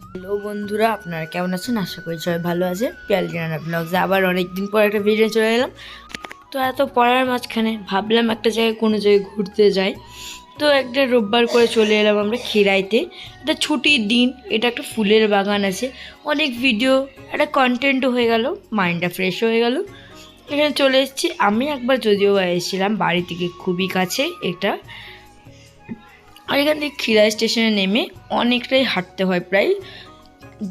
Hello বন্ধুরা, আপনারা কেমন আছেন? আশা করি সবাই ভালো আছেন। আছে পিয়ালিনা ব্লগসে আবার অনেকদিন পর একটা ভিডিও চলে এলাম। তো এত পড়ার মাঝখানে ভাবলাম একটা জায়গায় কোনো জায়গায় ঘুরতে যাই। তো একটা রোববার করে চলে এলাম আমরা খিরাইতে। একটা ছুটির দিন, এটা একটা ফুলের বাগান আছে। অনেক ভিডিও একটা কন্টেন্টও হয়ে গেল মাইন্ডটা ফ্রেশ হয়ে গেল। এখানে চলে এসেছি। আমি একবার যদিও এসেছিলাম বাড়ি থেকে খুবই কাছে এটা আর এখান থেকে খিরাই স্টেশনে নেমে অনেকটাই হাঁটতে হয় প্রায়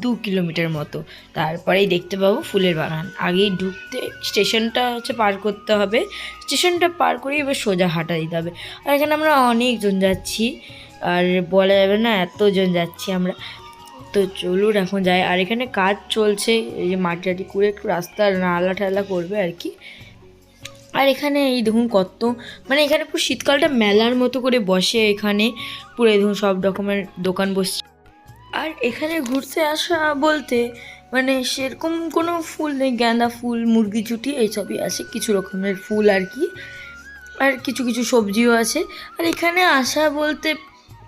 দু কিলোমিটার মতো। তারপরেই দেখতে পাবো ফুলের বাগান। আগেই ঢুকতে স্টেশনটা হচ্ছে পার করতে হবে। স্টেশনটা পার করে এবার সোজা হাঁটা দিতে হবে। আর এখানে আমরা অনেকজন যাচ্ছি। আর বলা যাবে না, এতজন যাচ্ছি আমরা। তো চলুন এখন যাই। আর এখানে কাজ চলছে। এই যে মাটি টাটি করে একটু রাস্তা নালা টালা করবে আর কি। আর এখানে এই দেখুন কত মানে এখানে পুরো শীতকালটা মেলার মতো করে বসে এখানে। পুরো দেখুন সব রকমের দোকান বসছে। আর এখানে ঘুরতে আসা বলতে মানে সেরকম কোনো ফুল নেই, গাঁদা ফুল, মুরগি চুটি, এইসবই আছে, কিছু রকমের ফুল আর কি। আর কিছু কিছু সবজিও আছে। আর এখানে আসা বলতে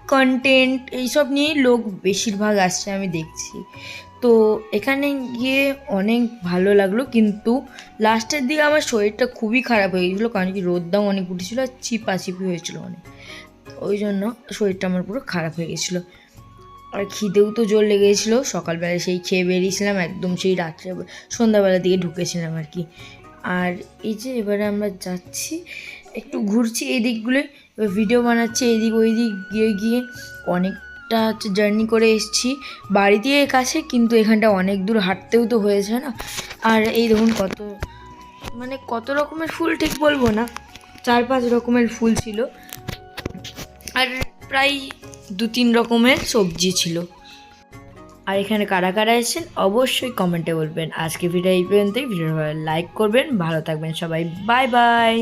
কন্টেন্ট এইসব নিয়েই লোক বেশিরভাগ আসছে, আমি দেখছি। তো এখানে গিয়ে অনেক ভালো লাগল, কিন্তু লাস্টের দিকে আমার শরীরটা খুবই খারাপ হয়ে গেছিল, কারণ কি রোদদাও অনেক উঠেছিলো আর চিপাচিপি হয়েছিল অনেক। ওই জন্য শরীরটা আমার পুরো খারাপ হয়ে গেছিল। আর খিদেও তো জোর লেগেছিলো, সকালবেলা সেই খেয়ে বেরিয়েছিলাম, একদম সেই রাত্রে সন্ধ্যাবেলার দিকে ঢুকেছিলাম আর কি। আর এই যে এবারে আমরা যাচ্ছি, একটু ঘুরছি এই দিকগুলো এবার ভিডিও বানাচ্ছি এদিক ওই দিক গিয়ে গিয়ে অনেকটা হচ্ছে জার্নি করে এসেছি। বাড়ি দিয়ে কাছে, কিন্তু এখানটা অনেক দূর, হাঁটতেও তো হয়েছে না। আর এই দেখুন কত মানে কত রকমের ফুল ঠিক বলব না, চার পাঁচ রকমের ফুল ছিল। আর প্রায় দু তিন রকমের সবজি ছিল। আর এখানে কারা কারা এসেছেন, অবশ্যই কমেন্টে বলবেন। আজকে ভিডিও এই পর্যন্তই। ভিডিও লাইক করবেন। ভালো থাকবেন সবাই। Bye bye